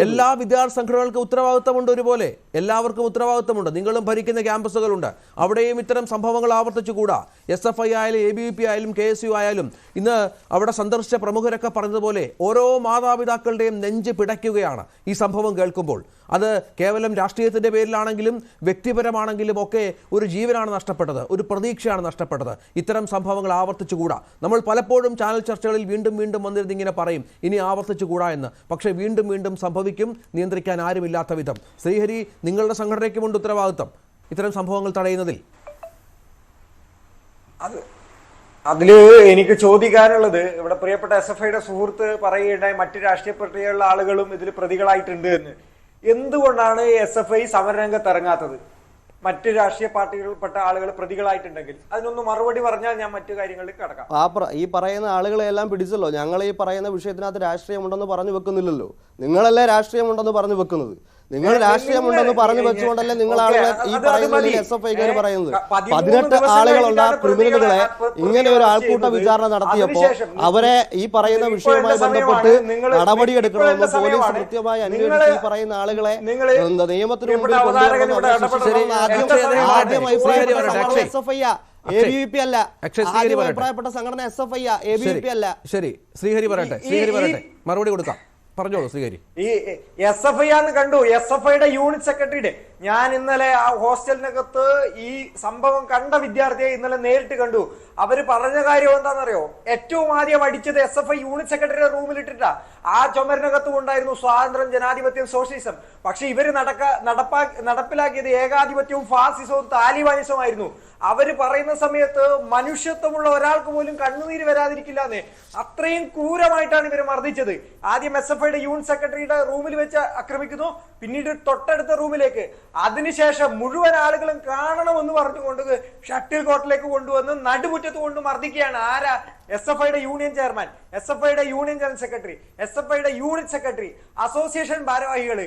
എല്ലാ വിദ്യാർത്ഥി സംഘടനകൾക്ക് ഉത്തരവാദിത്തമുണ്ട് ഒരുപോലെ. എല്ലാവർക്കും ഉത്തരവാദിത്തമുണ്ട്. നിങ്ങളും ഭരിക്കുന്ന ക്യാമ്പസുകളുണ്ട്. അവിടെയും ഇത്തരം സംഭവങ്ങൾ ആവർത്തിച്ചുകൂടാ. എസ് എഫ് ഐ ആയാലും എ ബി വി പി ആയാലും കെ എസ് യു ആയാലും ഇന്ന് അവിടെ സന്ദർശിച്ച പ്രമുഖരൊക്കെ പറഞ്ഞതുപോലെ ഓരോ മാതാപിതാക്കളുടെയും നെഞ്ച് പിടയ്ക്കുകയാണ് ഈ സംഭവം കേൾക്കുമ്പോൾ. അത് കേവലം രാഷ്ട്രീയത്തിന്റെ പേരിലാണെങ്കിലും വ്യക്തിപരമാണെങ്കിലും ഒക്കെ ഒരു ജീവനാണ് നഷ്ടപ്പെട്ടത്. ഒരു പ്രതീക്ഷയാണ് നഷ്ടപ്പെട്ടത്. ഇത്തരം സംഭവങ്ങൾ ആവർത്തിച്ചുകൂടാ. നമ്മൾ പലപ്പോഴും ചാനൽ ചർച്ചകളിൽ വീണ്ടും വീണ്ടും വന്നിരുന്നിങ്ങനെ പറയും. ഇനി ആവർത്തിച്ചുകൂടാ എന്ന്. പക്ഷേ വീണ്ടും വീണ്ടും സംഭവിക്കും നിയന്ത്രിക്കാൻ ആരുമില്ലാത്ത വിധം. ശ്രീഹരി നിങ്ങളുടെ സംഘടനയ്ക്കുമുണ്ട് ഉത്തരവാദിത്വം. ഇത്തരം സംഭവങ്ങൾ തടയുന്നതിൽ. അത് അതിൽ എനിക്ക് ചോദിക്കാനുള്ളത് ഇവിടെ പ്രിയപ്പെട്ട എസ് എഫ് ഐയുടെ സുഹൃത്ത് പറയുകയുണ്ടായി മറ്റ് രാഷ്ട്രീയ പാർട്ടികളുടെ ആളുകളും ഇതിൽ പ്രതികളായിട്ടുണ്ട് എന്ന്. എന്തുകൊണ്ടാണ് എസ് എഫ് ഐ സമരരംഗത്ത് ഇറങ്ങാത്തത്? മറ്റ് രാഷ്ട്രീയ പാർട്ടികളിൽപ്പെട്ട ആളുകൾ പ്രതികളായിട്ടുണ്ടെങ്കിൽ അതിനൊന്നും മറുപടി പറഞ്ഞാൽ ഞാൻ മറ്റു കാര്യങ്ങളിൽ കടക്കാം. ആ ഈ പറയുന്ന ആളുകളെല്ലാം പിടിച്ചല്ലോ. ഞങ്ങൾ ഈ പറയുന്ന വിഷയത്തിനകത്ത് രാഷ്ട്രീയമുണ്ടെന്ന് പറഞ്ഞു വെക്കുന്നില്ലല്ലോ. നിങ്ങളല്ലേ രാഷ്ട്രീയമുണ്ടെന്ന് പറഞ്ഞു വെക്കുന്നത്. നിങ്ങൾ രാഷ്ട്രീയമുണ്ടെന്ന് പറഞ്ഞു വെച്ചുകൊണ്ടല്ലേ നിങ്ങൾ ആളുകളെ ഈ പറയുന്ന. എസ് എഫ് ഐക്കാർ പറയുന്നത്. പതിനെട്ട് ആളുകളുള്ള ക്രിമിനലുകളെ ഇങ്ങനെ ഒരു ആൾക്കൂട്ട വിചാരണ നടത്തിയപ്പോൾ അവരെ ഈ പറയുന്ന വിഷയവുമായി ബന്ധപ്പെട്ട് നടപടി എടുക്കണമെന്ന് നടപടിയെടുക്കണമെന്ന് പോലീസ് കൃത്യമായി അന്വേഷിച്ച് ഈ പറയുന്ന ആളുകളെ നിയമത്തിന് മുമ്പിൽ കൊണ്ടുവരണമെന്ന് ആദ്യം. എസ് എഫ് ഐ അല്ല. അഭിപ്രായപ്പെട്ട സംഘടന S F I A B P അല്ല. ശരി. ശ്രീഹരി പറയട്ടെ. ശ്രീഹരി പറയട്ടെ. മറുപടി കൊടുക്കാം. പറഞ്ഞോളൂ ശ്രീഹരി ഈ എസ് എഫ് ഐ ആന്ന് കണ്ടു. എസ് എഫ് ഐയുടെ യൂണിറ്റ് സെക്രട്ടറിയുടെ ഞാൻ ഇന്നലെ ആ ഹോസ്റ്റലിനകത്ത് ഈ സംഭവം കണ്ട വിദ്യാർത്ഥിയെ ഇന്നലെ നേരിട്ട് കണ്ടു. അവർ പറഞ്ഞ കാര്യം എന്താണെന്നറിയോ? ഏറ്റവും ആദ്യം അടിച്ചത് എസ് എഫ് ഐ യൂണിറ്റ് സെക്രട്ടറിയുടെ റൂമിലിട്ടിട്ടാ ആ ചുമരിനകത്തും ഉണ്ടായിരുന്നു സ്വാതന്ത്ര്യം ജനാധിപത്യം സോഷ്യലിസം. പക്ഷെ ഇവർ നടക്ക നടപ്പാ നടപ്പിലാക്കിയത് ഏകാധിപത്യവും ഫാസിസവും താലിബാനിസവും ആയിരുന്നു അവർ പറയുന്ന സമയത്ത് മനുഷ്യത്വമുള്ള ഒരാൾക്ക് പോലും കണ്ണുനീര് വരാതിരിക്കില്ല എന്ന്. അത്രയും ക്രൂരമായിട്ടാണ് ഇവർ മർദ്ദിച്ചത്. ആദ്യം എസ് എഫ് ഐയുടെ യൂണിറ്റ് സെക്രട്ടറിയുടെ റൂമിൽ വെച്ച് ആക്രമിക്കുന്നു. പിന്നീട് തൊട്ടടുത്ത റൂമിലേക്ക്. അതിനുശേഷം മുഴുവൻ ആളുകളും കാണണമെന്ന് പറഞ്ഞുകൊണ്ട് ഷട്ടിൽ കോട്ടിലേക്ക് കൊണ്ടുവന്ന് നടുമുറ്റത്ത് കൊണ്ട് മർദ്ദിക്കുകയാണ്. ആരാ? എസ് എഫ് ഐയുടെ യൂണിയൻ ചെയർമാൻ എസ് എഫ് ഐയുടെ union general secretary S F ഐയുടെ യൂണിറ്റ് സെക്രട്ടറി അസോസിയേഷൻ ഭാരവാഹികൾ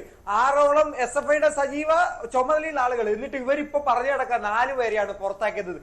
ആറോളം എസ് എഫ് ഐയുടെ സജീവ ചുമതലയുള്ള ആളുകൾ എന്നിട്ട് ഇവരിപ്പോ പറഞ്ഞു കിടക്കാൻ നാല് പേരെയാണ് പുറത്താക്കിയത്.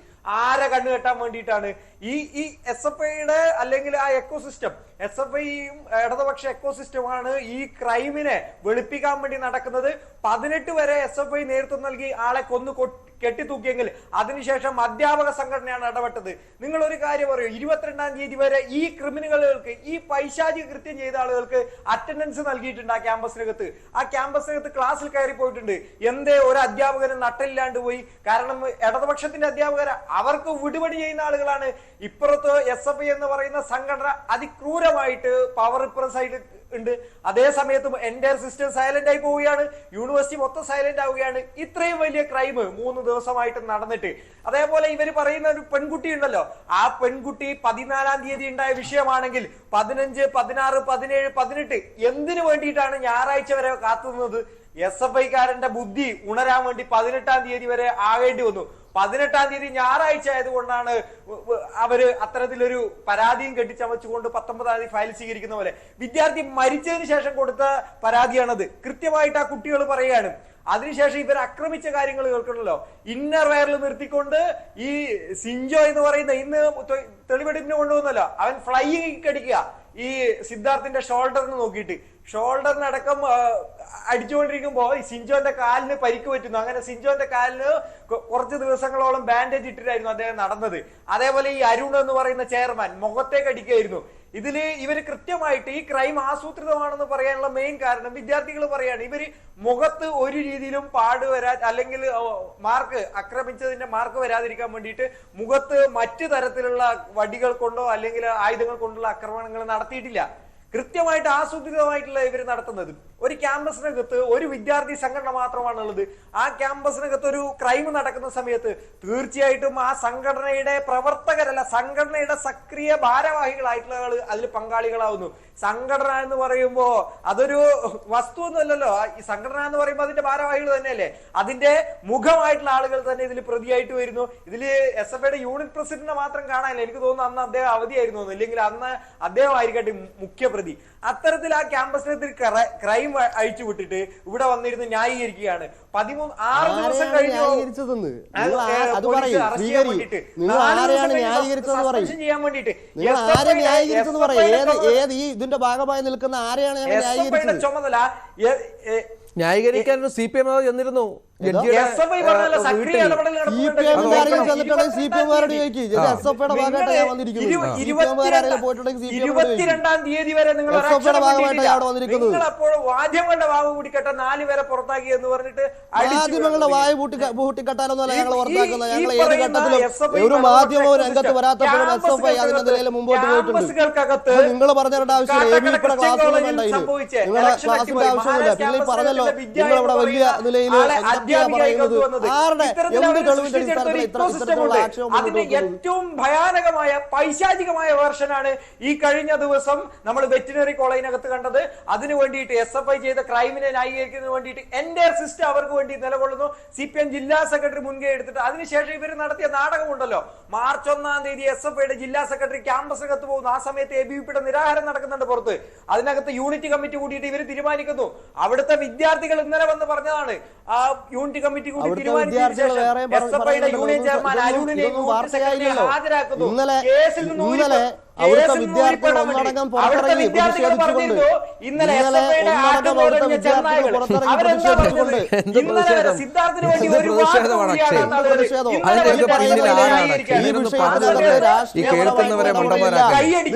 ആരെ കണ്ണു കെട്ടാൻ വേണ്ടിയിട്ടാണ്? ഈ ഈ എസ് എഫ് ഐയുടെ അല്ലെങ്കിൽ ആ എക്കോസിസ്റ്റം എസ് എഫ് ഐയും ഇടതുപക്ഷ എക്കോസിസ്റ്റമാണ് ഈ ക്രൈമിനെ വെളുപ്പിക്കാൻ വേണ്ടി നടക്കുന്നത്. പതിനെട്ട് വരെ എസ് എഫ് ഐ നേതൃത്വം നൽകി ആളെ കൊന്നു കെട്ടിത്തൂക്കിയെങ്കിൽ അതിനുശേഷം അധ്യാപക സംഘടനയാണ് ഇടപെട്ടത്. നിങ്ങൾ ഒരു കാര്യം പറയൂ ഇരുപത്തിരണ്ടാം തീയതി വരെ ഈ ക്രിമിനലുകൾക്ക് ഈ പൈശാചിക കൃത്യം ചെയ്ത ആളുകൾക്ക് അറ്റൻഡൻസ് നൽകിയിട്ടുണ്ട് ആ ക്യാമ്പസിനകത്ത്. ആ ക്യാമ്പസിനകത്ത് ക്ലാസ്സിൽ കയറി പോയിട്ടുണ്ട്. എന്തേ ഒരു അധ്യാപകന് നട്ടില്ലാണ്ട് പോയി? കാരണം ഇടതുപക്ഷത്തിന്റെ അധ്യാപകർ അവർക്ക് വിടുപടി ചെയ്യുന്ന ആളുകളാണ്. ഇപ്പുറത്ത് എസ് എഫ് ഐ എന്ന് പറയുന്ന സംഘടന അതിക്രൂരമായിട്ട് പവർ ഇപ്പുറം സൈഡ് ഉണ്ട്. അതേ സമയത്ത് എന്റെ സിസ്റ്റം സൈലന്റ് ആയി പോവുകയാണ്. യൂണിവേഴ്സിറ്റി മൊത്തം സൈലന്റ് ആവുകയാണ്. ഇത്രയും വലിയ ക്രൈം മൂന്ന് ദിവസമായിട്ട് നടന്നിട്ട്. അതേപോലെ ഇവർ പറയുന്ന ഒരു പെൺകുട്ടി ഉണ്ടല്ലോ. ആ പെൺകുട്ടി പതിനാലാം തീയതി ഉണ്ടായ വിഷയമാണെങ്കിൽ പതിനഞ്ച് പതിനാറ് പതിനേഴ് പതിനെട്ട് എന്തിനു വേണ്ടിയിട്ടാണ് ഞായറാഴ്ച വരെ കാത്തുനിന്നത്? എസ് എഫ് ഐക്കാരന്റെ ബുദ്ധി ഉണരാൻ വേണ്ടി പതിനെട്ടാം തീയതി വരെ ആകേണ്ടി വന്നു. പതിനെട്ടാം തീയതി ഞായറാഴ്ച ആയതുകൊണ്ടാണ് അവർ അത്തരത്തിലൊരു പരാതിയും കെട്ടിച്ചമച്ചുകൊണ്ട് പത്തൊമ്പതാം തീയതി ഫയൽ സ്വീകരിക്കുന്ന പോലെ. വിദ്യാർത്ഥി മരിച്ചതിന് ശേഷം കൊടുത്ത പരാതിയാണത്. കൃത്യമായിട്ട് ആ കുട്ടികൾ പറയുകയാണ്. അതിനുശേഷം ഇവർ ആക്രമിച്ച കാര്യങ്ങൾ കേൾക്കണല്ലോ. ഇന്നർ വയറിൽ നിർത്തിക്കൊണ്ട് ഈ സിഞ്ചോ എന്ന് പറയുന്ന ഇന്ന് തെളിവെടുപ്പിന് കൊണ്ടുവന്നല്ലോ അവൻ ഫ്ലൈയിങ് അടിക്കുക. ഈ സിദ്ധാർത്ഥിന്റെ ഷോൾഡറിന് നോക്കിയിട്ട്. ഷോൾഡറിനടക്കം അടക്കം അടിച്ചുകൊണ്ടിരിക്കുമ്പോ ഈ സിഞ്ചോന്റെ കാലിന് പരിക്ക് പറ്റുന്നു. അങ്ങനെ സിഞ്ചോന്റെ കാലിന് കുറച്ച് ദിവസങ്ങളോളം ബാൻഡേജ് ഇട്ടിട്ടായിരുന്നു അദ്ദേഹം നടന്നത്. അതേപോലെ ഈ അരുൺ എന്ന് പറയുന്ന ചെയർമാൻ മുഖത്തേക്ക് അടിക്കുകയായിരുന്നു. ഇതിൽ ഇവർ കൃത്യമായിട്ട് ഈ ക്രൈം ആസൂത്രിതമാണെന്ന് പറയാനുള്ള മെയിൻ കാരണം വിദ്യാർത്ഥികൾ പറയാണ്. ഇവർ മുഖത്ത് ഒരു രീതിയിലും പാട് വരാ അല്ലെങ്കിൽ മാർക്ക് ആക്രമിച്ചതിന്റെ മാർക്ക് വരാതിരിക്കാൻ വേണ്ടിയിട്ട് മുഖത്ത് മറ്റു തരത്തിലുള്ള വടികൾ കൊണ്ടോ അല്ലെങ്കിൽ ആയുധങ്ങൾ കൊണ്ടുള്ള ആക്രമണങ്ങൾ നടത്തിയിട്ടില്ല. കൃത്യമായിട്ട് ആസൂത്രിതമായിട്ടുള്ള ഇവർ നടത്തുന്നത്. ഒരു ക്യാമ്പസിനകത്ത് ഒരു വിദ്യാർത്ഥി സംഘടന മാത്രമാണുള്ളത്. ആ ക്യാമ്പസിനകത്ത് ഒരു ക്രൈം നടക്കുന്ന സമയത്ത് തീർച്ചയായിട്ടും ആ സംഘടനയുടെ പ്രവർത്തകരല്ല സംഘടനയുടെ സക്രിയ ഭാരവാഹികളായിട്ടുള്ള ആൾ അതിൽ പങ്കാളികളാവുന്നു. സംഘടന എന്ന് പറയുമ്പോ അതൊരു വസ്തു ഒന്നുമല്ലല്ലോ ഈ സംഘടന എന്ന് പറയുമ്പോൾ അതിന്റെ ഭാരവാഹികൾ തന്നെയല്ലേ? അതിന്റെ മുഖമായിട്ടുള്ള ആളുകൾ തന്നെ ഇതിൽ പ്രതിയായിട്ട് വരുന്നു. ഇതിൽ എസ് എഫ് ഐയുടെ യൂണിറ്റ് പ്രസിഡന്റിനെ മാത്രം കാണാനില്ല. എനിക്ക് തോന്നുന്നു അന്ന് അദ്ദേഹം അവധിയായിരുന്നു. ഇല്ലെങ്കിൽ അന്ന് അദ്ദേഹം ആയിരിക്കട്ടെ മുഖ്യ പ്രതി അത്തരത്തിൽ ആ ക്യാമ്പസിനകത്ത് ക്രൈം ക്രൈം അഴിച്ചു വിട്ടിട്ട് ഇവിടെ വന്നിരുന്ന് ന്യായീകരിക്കുകയാണ്. പതിമൂന്ന് ആറ് ദിവസം കഴിഞ്ഞു? ചെയ്യാൻ ഇതിന്റെ ഭാഗമായി നിൽക്കുന്ന ആരെയാണ് ചുമതല ന്യായീകരിക്കാൻ സി പി എം ചെന്നിരുന്നു? ഇരുപത്തിരണ്ടാം തീയതി വരെ നിങ്ങൾ അപ്പോൾ മാധ്യമങ്ങളുടെ വാവ് കൂടിക്കട്ട നാല് പേരെ പുറത്താക്കി എന്ന് പറഞ്ഞിട്ട് മാധ്യമങ്ങളുടെ. വായ പൂട്ടി പൂട്ടിക്കെട്ടാനൊന്നുമല്ല ഞങ്ങൾ പുറത്താക്കുന്നത് ഈ ഞങ്ങൾ ഏത് ഘട്ടത്തിലും ഒരു മാധ്യമവും രംഗത്ത് വരാത്തപ്പോഴും എസ് എഫ് ഐ അതിന്റെ നിലയിൽ മുമ്പോട്ട് പോയിട്ടുണ്ട്. നിങ്ങൾ ആവശ്യമില്ല. എ ബി വേണ്ട ക്ലാസിന്റെ ആവശ്യമില്ല പിന്നെ പറഞ്ഞല്ലോ. നിങ്ങൾ ഇവിടെ വലിയ നിലയിൽ ആളെ എന്തൊക്കെയാ അധ്യാപികയായി പറയുന്നത്. ആരുടെ? എന്ത് തെളിവിന്റെ അടിസ്ഥാനത്തിൽ ഇത്ര ഇത്തരത്തിലുള്ള ആക്ഷേപം അതിന്റെ ഏറ്റവും ഭയാനകമായ പൈശാചികമായ വേർഷനാണ് ഈ കഴിഞ്ഞ ദിവസം നമ്മൾ വെറ്റിനറി കോളേജിനകത്ത് കണ്ടത്. അതിനു വേണ്ടിയിട്ട് എസ് എഫ് ഐ ചെയ്ത ക്രൈമിനെ ന്യായീകരിക്കുന്നതിന് വേണ്ടിയിട്ട് എന്റെ സിസ്റ്റം അവർക്ക് വേണ്ടി നിലകൊള്ളുന്നു. സി പി എം ജില്ലാ സെക്രട്ടറി മുൻകൈ എടുത്തിട്ട് അതിനുശേഷം ഇവർ നടത്തിയ നാടകമുണ്ടല്ലോ. മാർച്ച് ഒന്നാം തീയതി എസ് എഫ് ഐയുടെ ജില്ലാ സെക്രട്ടറി ക്യാമ്പസിനകത്ത് പോകുന്നു. ആ സമയത്ത് എ ബി വി പിയുടെ നിരാഹാരം നടക്കുന്നുണ്ട് പുറത്ത്. അതിനകത്ത് യൂണിറ്റ് കമ്മിറ്റി കൂടിയിട്ട് ഇവർ തീരുമാനിക്കുന്നു. അവിടുത്തെ വിദ്യാർത്ഥികൾ ഇന്നലെ വന്ന് പറഞ്ഞതാണ് യൂണിറ്റ് കമ്മിറ്റി കൂടി. ഹാജരാക്കുന്നു. ഇന്നലെ കേസിൽ നിന്ന് ഇന്നലെ ഊരിപ്പോ- അവിടുത്തെ കേസിൽ നിന്ന് വിദ്യാർത്ഥികൾ ഒന്നടങ്കം പുറത്തിറങ്ങി പ്രതിഷേധിച്ചുകൊണ്ട് ഇന്നലെ ഒന്നടങ്കം അവിടുത്തെ വിദ്യാർത്ഥികൾ പുറത്തിറങ്ങി പ്രതിഷേധിച്ചുകൊണ്ട് എന്ത് പ്രതിഷേധമാണ്. പ്രതിഷേധം? ഈ വിഷയത്തിനകത്ത് രാഷ്ട്രീയപരമായ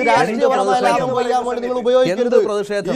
രാഷ്ട്രീയപരമായ ലാഭം കൊയ്യാൻ വേണ്ടി നിങ്ങൾ ഉപയോഗിക്കരുത്. എന്ത് പ്രതിഷേധം?